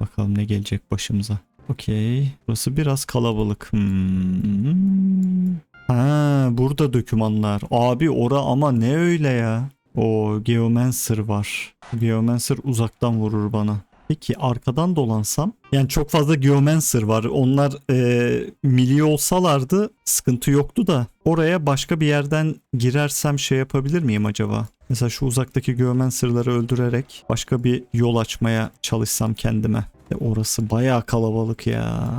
Bakalım ne gelecek başımıza. Okey. Burası biraz kalabalık. Hmm. Ha, burada dökümanlar. Abi ora ama ne öyle ya? O Geomancer var. Geomancer uzaktan vurur bana. Peki arkadan dolansam? Yani çok fazla Geomancer var. Onlar e, milli olsalardı sıkıntı yoktu da. Oraya başka bir yerden girersem şey yapabilir miyim acaba? Mesela şu uzaktaki Geomancer'ları öldürerek başka bir yol açmaya çalışsam kendime. E orası bayağı kalabalık ya.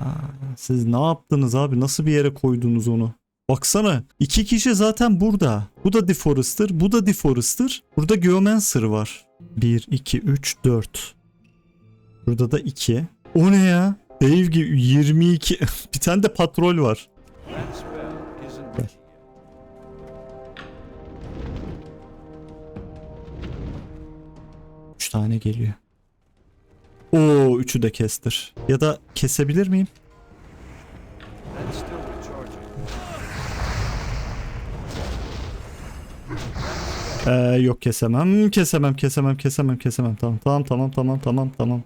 Siz ne yaptınız abi? Nasıl bir yere koydunuz onu? Baksana iki kişi zaten burada. Bu da Deforester, bu da Deforester. Burada Geomancer var. 1, 2, 3, 4. Burada da 2. O ne ya? Dev gibi 22. bir tane de patrol var. Üç tane geliyor. Oo üçü de kestir. Ya da kesebilir miyim? Ee, yok kesemem. Kesemem, kesemem, kesemem, kesemem. Tamam, tamam, tamam, tamam, tamam, tamam.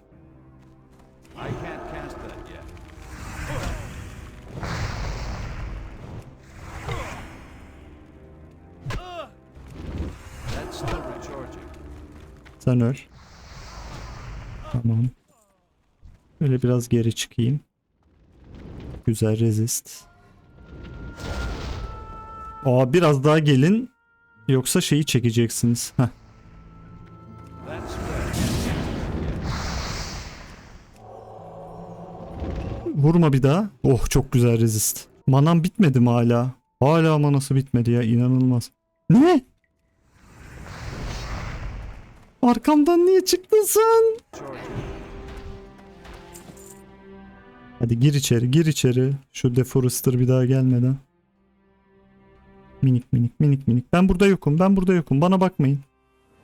Sen öl. Tamam. Böyle biraz geri çıkayım. Güzel resist. Aa biraz daha gelin. Yoksa şeyi çekeceksiniz. Heh. Vurma bir daha. Oh çok güzel resist. Manam bitmedi mi hala? Hala manası bitmedi ya inanılmaz. Ne? Arkamdan niye çıktın sen? Hadi gir içeri gir içeri. Şu Deforester bir daha gelmeden. Minik minik minik minik. Ben burada yokum ben burada yokum bana bakmayın.